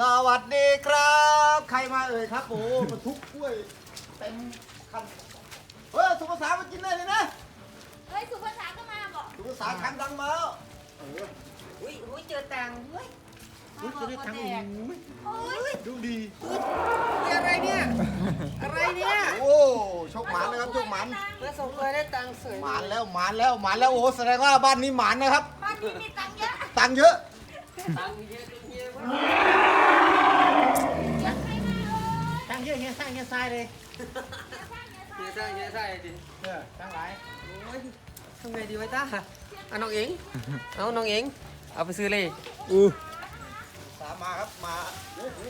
สวัสดีครับ ใครมาเอ่ยครับโอ้บรรทุกกล้วยเต็มคันเฮ้ยสุภาษามากินได้เลยนะเฮ้ยสุภาษาก็มาบอกสุภาษาคันดังมาแล้วเอออุ้ยอุ้ยเจอตังค์เฮ้ยมาบอกว่าแตกโอ้ยดูดีนี่อะไรเนี่ยอะไรเนี่ยโอ้โชคหมานนะครับโชคหมานเมื่อส่งเลยได้ตังค์สวยหมานแล้วหมานแล้วหมานแล้วโอ้แสดงว่าบ้านนี้หมานนะครับบ้านนี้มีตังค์เยอะตังค์เยอะตังค์เยอะจนเฮียว่า เยอะใครมาเอ่ย ตังค์ เยอะเฮียสร้ยทรายเลยเฮียใช่เฮียใช่ดิเออตั้งค์หลายโอ้ยทำไงดีวะต้าเอาน้องเองเอาน้องเองเอาไปซื้อเลยสามาครับมา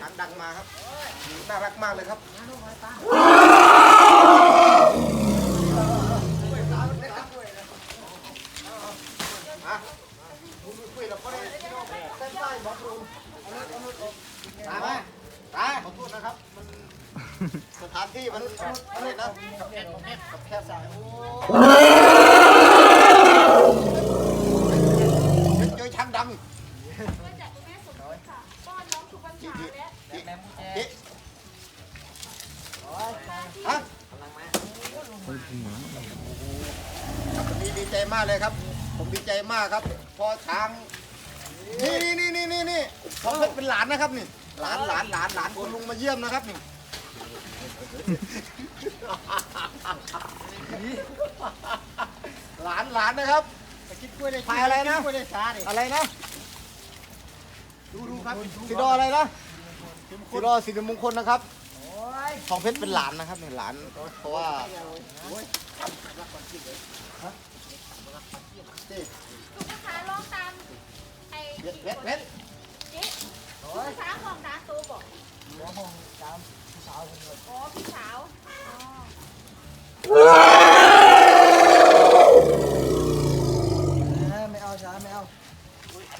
คันดังมาครับน่ารักมากเลยครับตาเลยเอาตายไหมตาขอโทษนะครับ สถานที่มันมันเล่นนะกับแคบกับแคบแคบสายโอ้เป็นจอช้างดำมาจากคุณแม่สมคิดค่ะป้อนน้องสุภาษาแล้วจิแม่มูแจจิฮะกำลังมาวันนี้ดีใจมากเลยครับ ผมดีใจมากครับพอช้างนี่นี่นี่นี่นี่นี่เขาเป็นหลานนะครับนี่ หลานหลานหลานหลานคุณลุงมาเยี่ยมนะครับนี่ หลานหลานนะครับพายอะไรนะอะไรนะ ดูดูครับสีดออะไรนะสีดอสีมงคลนะครับทองเพชรเป็นหลานนะครับนี่หลานเพราะว่า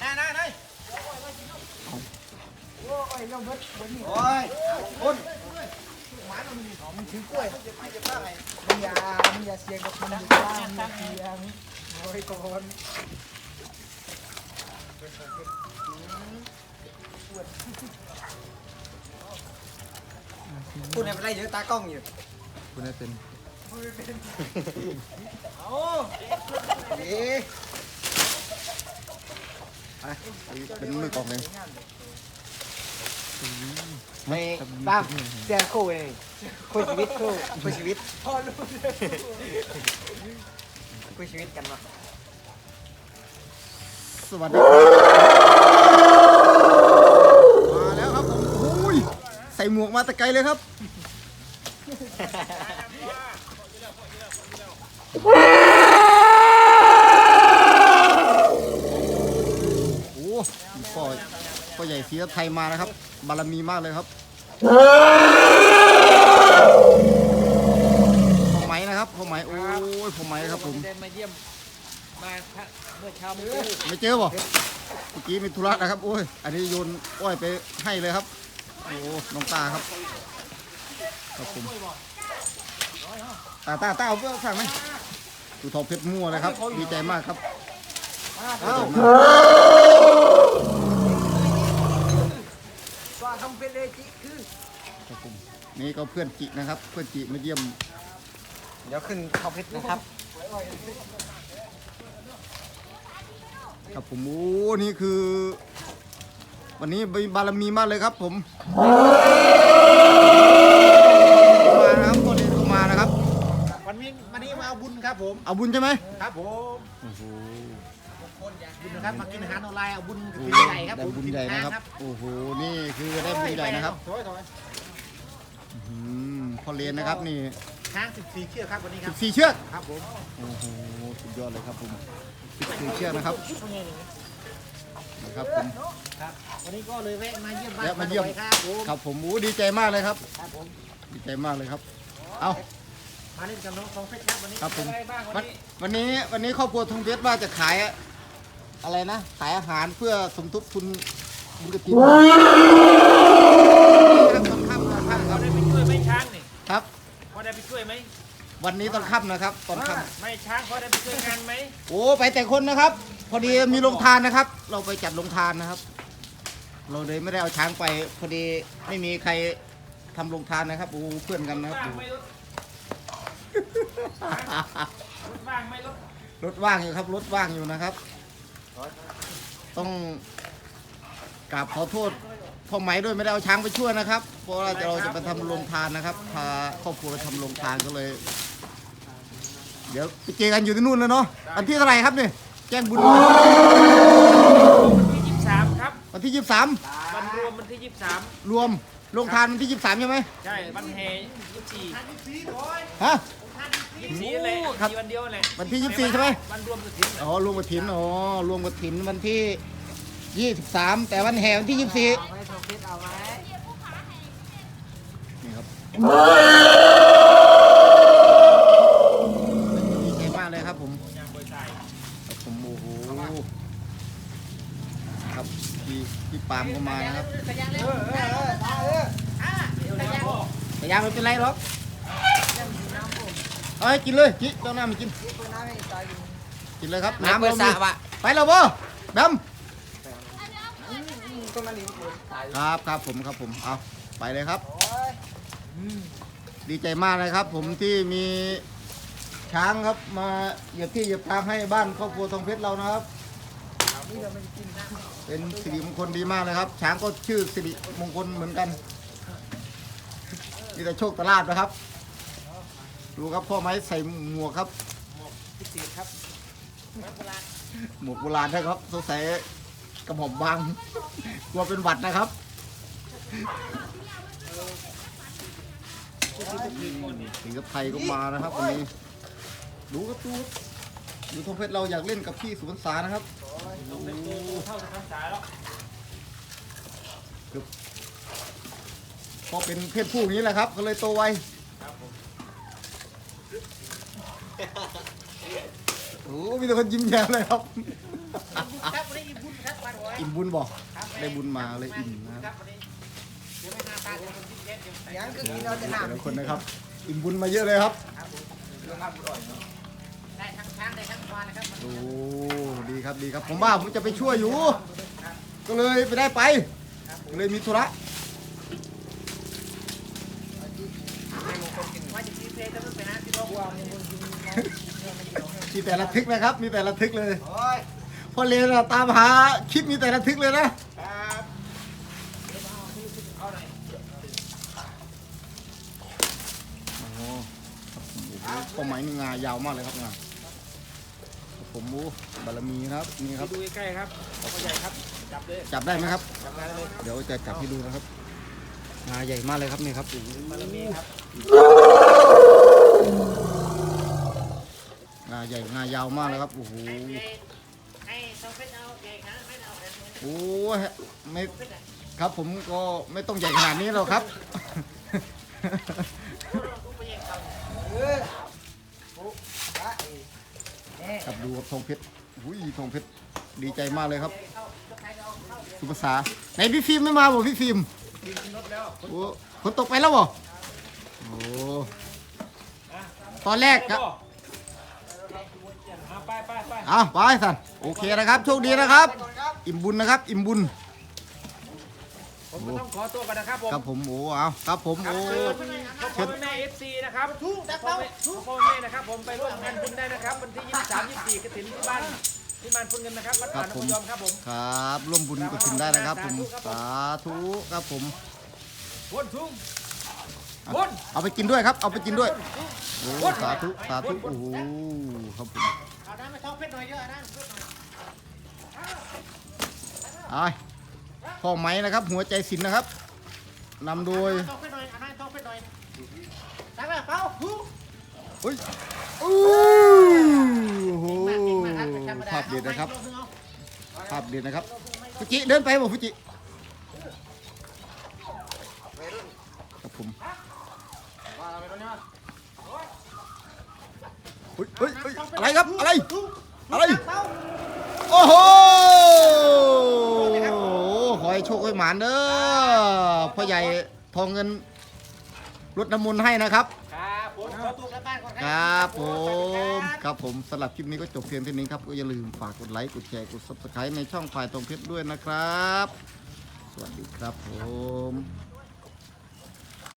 น่าน่าน่าโอ้ยคุณหมามันมีของมันถือกล้วยจะไปจะบ้าไงมึงอย่ามึงอย่าเสียงกับมันอยู่ข้างมึงอย่าเสียงโอ้ยก่อนพูดอะไรไรเยอะตากล้องอยู่คุณได้เป็นเอ๊ะ ไปเป็นมือกองเลยไม่บ้าเสียคู่เองคุยชีวิตคู่คุยชีวิตคุยชีวิตกันมาสวัสดีมาแล้วครับผมโอ้ยใส่หมวกมาแต่ไกลเลยครับโอ้พ่อพ่อใหญ่ ศรีไทยมานะครับ บารมีมากเลยครับพ่อไหมนะครับพ่อไหมโอ้ยพ่อไหมครับผมเดินมาเยี่ยมมาเมื่อเช้าเมื่อไม่เจอบ่เมื่อกี้มีธุระนะครับโอ้ยอันนี้โยนอ้อยไปให้เลยครับโอ้น้องตาครับครับผมตาตาตาเอาเพื่อสั่งไหมดูทองเพชรมั่วเลยครับดีใจมากครับเอ้าก ทำเป็นเลยจิคือครับผมนี่ก็เพื่อนจินะครับ เพื่อนจิมาเยี่ยม เดี๋ยวขึ้นท็อปเพชรนะครับ ครับผมโอ้นี่คือ วันนี้มีบารมีมากเลยครับ ผมมานะครับคนเรียนเข้ามานะครับ วันนี้วันนี้มาเอาบุญครับผม เอาบุญใช่ไหมครับผม โอ้โห บุญนะครับมากินอาหารออนไลน์เอาบุญกระโอ้ถิ่นโหใหญ่ครับได้ผมบุญถิ่นใหญ่ช้านะงครับ โอ้โห นี่คือได้บุญใหญ่นะครับถอยถอยอืมพ่อเรียนนะครับนี่ช้าง14เชือกครับวันนี้ครับสี่เชือก ครับผมโอ้โห สุดยอดเลยครับผมสี่เชือกนะครับ นะครับผม ครับวันนี้ก็เลยแวะมาเยี่ยมบ้านแวะมาเยี่ยมบ่อครับผมครับผมโอ้ดีใจมากเลยครับ ครับผมดีใจมากเลยครับ เอามาเล่นกับน้องทองเพชรครับวันนี้ครับผมอะไรบ้างวันวันนี้วันนี้ครอบครัวทองเพชรว่าจะขาย อะไรนะ ขายอาหารเพื่อสมทบทุนบุญกระถิ่นครับตอนค่ำตอนค่ำคเรารับได้ไปช่วยไหมช้างนี่ครับพอได้ไปช่วยไหมวันนี้ตอนค่ำนะครับตอนค่ำไม่ช้างพอได้ไปช่วยงานไหมโอ้ไปแต่คนนะครับ พอดีมีโรงทานนะครับ เราไปจัดโรงทานนะครับ เราเลยไม่ได้เอาช้างไป พอดีไม่มีใครทำโรงทานนะครับโอ้เพื่อนกันนะครับว่างโอ้ไม่ลดว่างไม่ลดรถว่างอยู่ครับรถว่างอยู่นะครับ ต้องกราบขอโทษพ่อไหมด้วยไม่ได้เอาช้างไปช่วยนะครับ เพราะว่าเราจะไปทำโรงทานนะครับพาครอบครัวไปทำโรงทานก็เลย เดี๋ยวไปเจอกันอยู่ที่นู่นแล้วเนาะวันที่เท่าไหร่ครับเนี่ยแจ้งบุญที่ยี่สิบสามครับ วันที่ยี่สิบสามวันรวมวันที่ยี่สิบสามรวมโรงทานวันที่ยี่สิบสามใช่ไหมใช่วันแห่ยี่สิบสี่ฮะ ยี่สิบสี่อะไรโอ้ครับ มีวันเดียวแหละวันที่ 24 ใช่ไหมวันรวมกฐิน อ๋อ รวมกฐินอ๋อรวมกฐินวันที่ยี่สิบสามแต่วันแห่วันที่ยี่สิบสี่เอาไว้ทองเพชรเอาไว้นี่ครับดีใจมากเลยครับผมยางบริษัทครับผมโอ้โห ครับพี่พี่ปาล์มก็มานะครับ เออเออเออตาเออแต่ยังไม่เป็นไรหรอก เอาให้กินเลยจิเจ้าหน้ามากินเปิดน้ำให้ตาอยู่กินเลยครับน้ำน้ำเปิดเราสระมีวะไปแล้วบ่ดต้นมันนี่เปิดตายำครับครับผมครับผมเอาไปเลยครับโอ้ยดีใจมากเลยครับ ผมที่มีช้างครับมาเหยียบที่เหยียบทางให้บ้านครอบครัวทองเพชรเรานะครับนี่เราไม่ได้กินนะเป็นสิริมงคลดีมากเลยครับ ช้างก็ชื่อสิริมงคลเหมือนกันนี่แต่โชคตลาดนะครับ ดูครับพ่อไม้ใส่หมวกครับพิเศษครับหมวกโบราณนะครับสงสัยกระหม่อมบางกลัวเป็นหวัดนะครับสิงคโปร์ไทยก็มานะครับวันนี้ ดูครับดูครับดูทองเพชรเราอยากเล่นกับพี่สุวรรณสานะครับเท่าจะทำสายแล้วพอเป็นเพศผู้อย่างนี้แหละครับ ก็เลยโตไว โอ้มีแต่คนยิ้มแย้มเลยครับครับวันนี้อิ่มบุญครับวันหวยอิ่มบุญบอกได้บุญมาเลยอิ่มนะครับวันนี้เดี๋ยวไม่หน้าตาเดี๋ยวคนที่เย็นเดี๋ยวใส่ยังคือกินเราจะแต่น้ำละคนนะครับ อิ่มบุญมาเยอะเลยครับได้ทั้งช้างได้ทั้งควานนะครับโอ้ดีครับดีครับ ผมว่าผมจะไปช่วยอยู่ ก็เลยไปได้ไปก็เลยมีธุระ ว่าจะซีเพลย์จะต้องไปนะที่โลก วางบนกินนะ มีแต่ละทึกนะครับ มีแต่ละทึกเลยโอ้ยพอเรียนอะตามหาคลิปมีแต่ละทึกเลยนะ ครับเอาหน่อยโอ้โหข้อไม้นี่งายาวมากเลยครับงาผมมูบารมีนะครับนี่ครับ ดูใกล้ๆครับพ่อใหญ่ครับ จับเลย จับได้ไหมครับ จับได้เลยเดี๋ยวจะจับให้ดูนะครับงาใหญ่มากเลยครับนี่ครับบารมีครับ งาใหญ่งายาวมากเลยครับโอ้โหครับไม่เอาแบบนี้โอ้ไม่ครับผมก็ไม่ต้องใหญ่ขนาดนี้หรอกครับครับดูครับทองเพชรอุ้ยทองเพชรดีใจมากเลยครับสุภาษาไหนพี่ฟิล์มไม่มาบ่พี่ฟิล์มโอ้ฝนตกไปแล้วบ่โอ้ตอนแรกครับ เอาไปไปไปเอาไปสันโอเคนะครับโชคดีนะครับ อิ่มบุญนะครับ อิ่มบุญผมก็ต้องขอตัวก่อนนะครับผมครับผมโอ้เอาครับผมครับโอ้เชิญพ่อแม่เอฟซีนะครับทุกพ่อแม่พ่อแม่นะครับ ผมไปร่วมงานบุญได้นะครับวันที่23 24กฐินที่บ้านที่บ้านพุนเงินนะครับวัดป่านพยอมครับผมครับร่วมบุญกฐินได้นะครับ ผมสาธุครับผมวนทุ่ง เอาวนเอาไปกินด้วยครับ เอาไปกินด้วยโอ้สาธุสาธุโอ้โหครับผมเอาน้ำไปท้องเพชรหน่อยเยอะนะไอ้พ่อไม้นะครับ หัวใจศิลป์นะครับนำโดยท้องเพชรหน่อยเอาน้ำท้องเพชรหน่อยตักเลยเป้าฮู้เฮ้ยอู้โอ้โหภาพเด็ดนะครับภาพเด็ดนะครับฟุจิเดินไปบอกฟุจิครับผม เฮ้ยเฮ้ยเฮ้ยอะไรครับ อะไร อะไร โอ้โหขอให้โชคให้หมานเด้อพ่อใหญ่ทองเงินรถน้ำมนต์ให้นะครับ ครับผมขอตัวกลับบ้านก่อนคครับรับผม ครับผมสำหรับคลิปนี้ก็จบเพียงเท่านี้ครับ ก็อย่าลืมฝากกดไลค์ กดแชร์ กด subscribe ในช่องฝ่ายตรงเพชรด้วยนะครับสสวัสดีครับผม